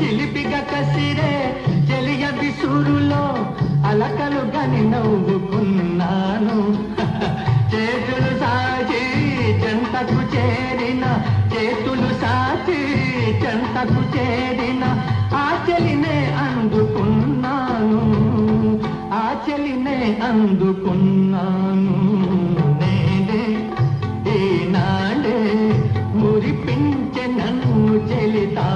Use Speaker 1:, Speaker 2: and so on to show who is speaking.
Speaker 1: చిలిపిగా కసిరే చెలియ విసురులో అలకలుగా నవ్వుకున్నాను. చేతులు సాచి చెంతకు చేరిన చేతులు సాచి చెంతకు చేరిన ఆచలినే అందుకున్నాను. ఆచలినే అందుకున్నాను. నేనే ఈనాడే మురిపించె నన్ను చెలితా